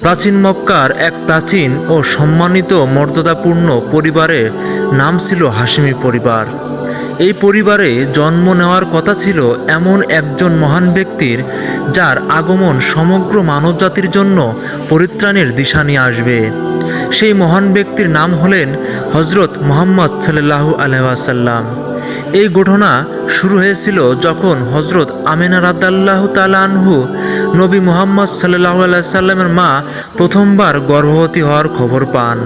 প্রাচীন মক্কার এক প্রাচীন ও সম্মানিত মর্যাদাপূর্ণ পরিবারে নাম ছিল হাসিমি পরিবার। এই পরিবারে জন্ম নেওয়ার কথা ছিল এমন একজন মহান ব্যক্তির যার আগমন সমগ্র মানবজাতির জন্য পরিত্রাণের দিশা নিয়ে আসবে। সেই মহান ব্যক্তির নাম হলেন হজরত মোহাম্মদ সাল্লাহু আলহাসাল্লাম এই ঘটনা শুরু হয়েছিল যখন হজরত আমিনা রাদাল্লাহ তালানহু নবী মোহাম্মদ সাল্লাহ সাল্লামের মা প্রথমবার গর্ভবতী হওয়ার খবর পান।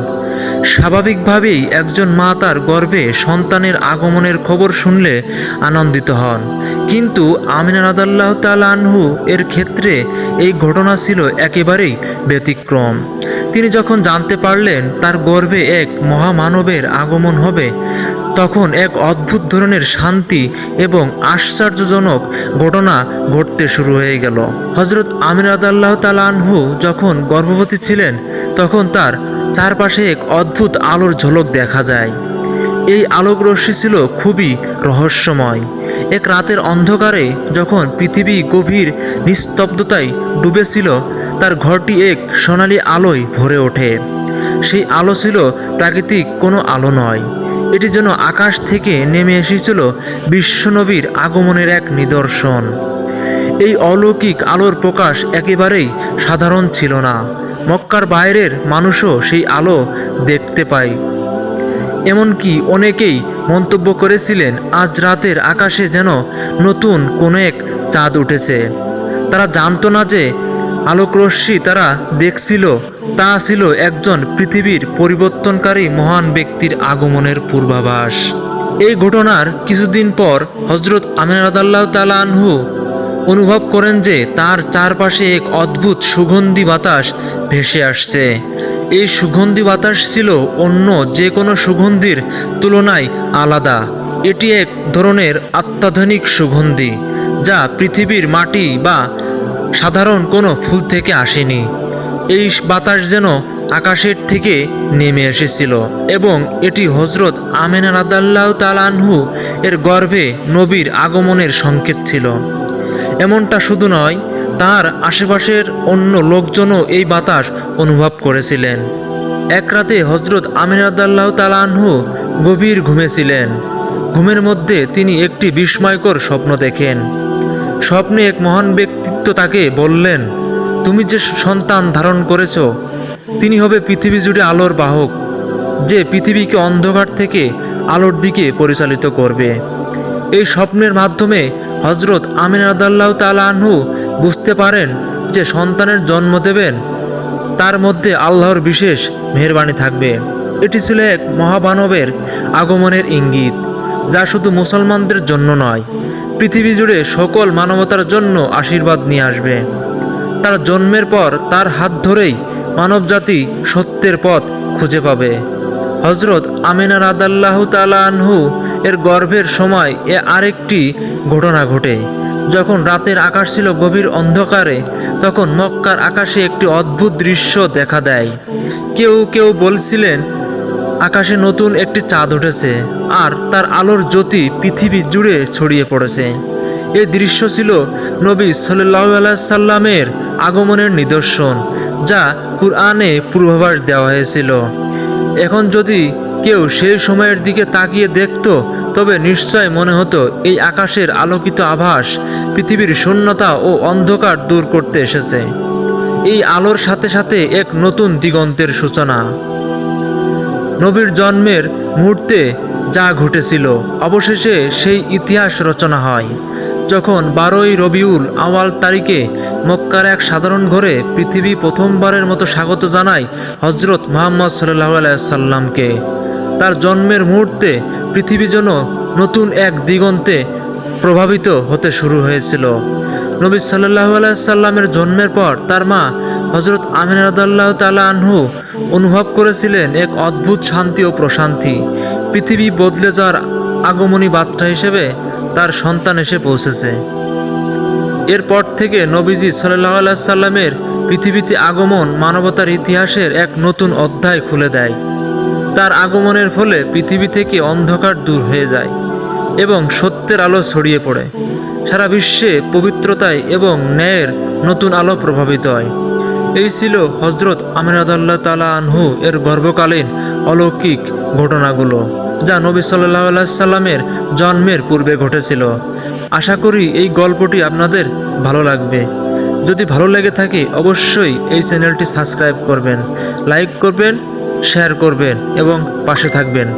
স্বাভাবিকভাবেই একজন মা তার গর্ভে সন্তানের আগমনের খবর শুনলে আনন্দিত হন। কিন্তু আমিনা রাদাল্লাহ তাল আনহু এর ক্ষেত্রে এই ঘটনা ছিল একেবারেই ব্যতিক্রম। তিনি যখন জানতে পারলেন তার গর্ভে এক মহামানবের আগমন হবে, তখন এক অদ্ভুত ধরনের শান্তি এবং আশ্চর্যজনক ঘটনা ঘটতে শুরু হয়ে গেল। হজরত আমির আদাল্লাহ তালানহু যখন গর্ভবতী ছিলেন, তখন তার চারপাশে এক অদ্ভুত আলোর ঝলক দেখা যায়। এই আলোক রশ্মি ছিল খুবই রহস্যময়। এক রাতের অন্ধকারে যখন পৃথিবী গভীর নিস্তব্ধতায় ডুবেছিল তার ঘরটি এক সোনালি আলোয় ভরে ওঠে। সেই আলো ছিল প্রাকৃতিক, কোনো আলো নয়। এটি যেন আকাশ থেকে নেমে এসেছিল বিশ্বনবীর আগমনের এক নিদর্শন। এই অলৌকিক আলোর প্রকাশ একেবারেই সাধারণ ছিল না। মক্কার বাইরের মানুষও সেই আলো দেখতে পায়। এমনকি অনেকেই মন্তব্য করেছিলেন, আজ রাতের আকাশে যেন নতুন কোনো এক চাঁদ উঠেছে। তারা জানতো না যে আলোকরশ্মি তারা দেখছিল। তা ছিল একজন পৃথিবীর পরিবর্তনকারী মহান ব্যক্তির আগমনের পূর্বাভাস। এই ঘটনার কিছুদিন পর হজরত আমিনাদাল্লাহ তালা আনহু অনুভব করেন যে তার চারপাশে এক অদ্ভুত সুগন্ধি বাতাস ভেসে আসছে। এই সুগন্ধি বাতাস ছিল অন্য যে কোনো সুগন্ধির তুলনায় আলাদা। এটি এক ধরনের অত্যাধুনিক সুগন্ধি, যা পৃথিবীর মাটি বা সাধারণ কোনো ফুল থেকে আসেনি। এই বাতাস যেন আকাশের থেকে নেমে এসেছিল এবং এটি হজরত আমেনা রাদাল্লাহ তালানহু এর গর্ভে নবীর আগমনের সংকেত ছিল। এমনটা শুধু নয়, তার আশেপাশের অন্য লোকজনও এই বাতাস অনুভব করেছিলেন। এক রাতে হজরত আমিনাদাল্লাহ তালানহু গভীর ঘুমেছিলেন ঘুমের মধ্যে তিনি একটি বিস্ময়কর স্বপ্ন দেখেন। স্বপ্নে এক মহান ব্যক্তিত্ব তাকে বললেন, তুমি যে সন্তান ধারণ করেছ, তিনি হবে পৃথিবী জুড়ে আলোর বাহক, যে পৃথিবীকে অন্ধকার থেকে আলোর দিকে পরিচালিত করবে। এই স্বপ্নের মাধ্যমে হজরত আমিন আদাল্লাহ তালাহু বুঝতে পারেন যে সন্তানের জন্ম দেবেন, তার মধ্যে আল্লাহর বিশেষ মেহরবানি থাকবে। এটি ছিল এক মহামানবের আগমনের ইঙ্গিত, যা শুধু মুসলমানদের জন্য নয় পৃথিবী জুড়ে সকল মানবতার জন্য আশীর্বাদ নিয়ে আসবে। তার জন্মের পর তার হাত ধরেই মানবজাতি সত্যের পথ খুঁজে পাবে। হজরত আমিনা রাদাল্লাহ তালানহু এর গর্ভের সময় এ আরেকটি ঘটনা ঘটে। যখন রাতের আকাশ ছিল গভীর অন্ধকারে, তখন মক্কার আকাশে একটি অদ্ভুত দৃশ্য দেখা দেয়। কেউ কেউ বলছিলেন আকাশে নতুন একটি চাঁদ উঠেছে আর তার আলোর জ্যোতি পৃথিবী জুড়ে ছড়িয়ে পড়েছে। এই দৃশ্য ছিল নবী সাল্লাহ সাল্লামের আগমনের নিদর্শন, যা কুরআনে পূর্বাভাস দেওয়া হয়েছিল। এখন যদি কেউ সেই সময়ের দিকে তাকিয়ে দেখত, তবে নিশ্চয় মনে হতো এই আকাশের আলোকিত আভাস পৃথিবীর শূন্যতা ও অন্ধকার দূর করতে এসেছে। এই আলোর সাথে সাথে এক নতুন দিগন্তের সূচনা। নবীর জন্মের মুহূর্তে যা ঘটেছিল, অবশেষে সেই ইতিহাস রচনা হয়। যখন বারোই রবিউল আওয়াল তারিখে মক্কার এক সাধারণ ঘরে পৃথিবী প্রথমবারের মতো স্বাগত জানায় হজরত মোহাম্মদ সাল্লাহ সাল্লামকে। তার জন্মের মুহূর্তে পৃথিবী যেন নতুন এক দিগন্তে প্রভাবিত হতে শুরু হয়েছিল। নবী সাল্লাহ সাল্লামের জন্মের পর তার মা হজরত আমিনাদাল্লাহ তালা আনহু অনুভব করেছিলেন এক অদ্ভুত শান্তি ও প্রশান্তি। পৃথিবী বদলে যাওয়ার আগমনী বার্তা হিসেবে তার সন্তান এসে পৌঁছেছে। এরপর থেকে নবীজি সাল্লাহ সাল্লামের পৃথিবীতে আগমন মানবতার ইতিহাসের এক নতুন অধ্যায় খুলে দেয়। তার আগমনের ফলে পৃথিবী থেকে অন্ধকার দূর হয়ে যায় এবং সত্যের আলো ছড়িয়ে পড়ে। সারা বিশ্বে পবিত্রতায় এবং ন্যায়ের নতুন আলো প্রভাবিত হয়। এই ছিল হজরত আমিনাদাল্লাহ তালা আনহু এর গর্ভকালীন অলৌকিক ঘটনাগুলো, যা নবী সাল্লাহ সাল্লামের জন্মের পূর্বে ঘটেছিল। আশা করি এই গল্পটি আপনাদের ভালো লাগবে। যদি ভালো লেগে থাকে, অবশ্যই এই চ্যানেলটি সাবস্ক্রাইব করবেন, লাইক করবেন, শেয়ার করবেন এবং পাশে থাকবেন।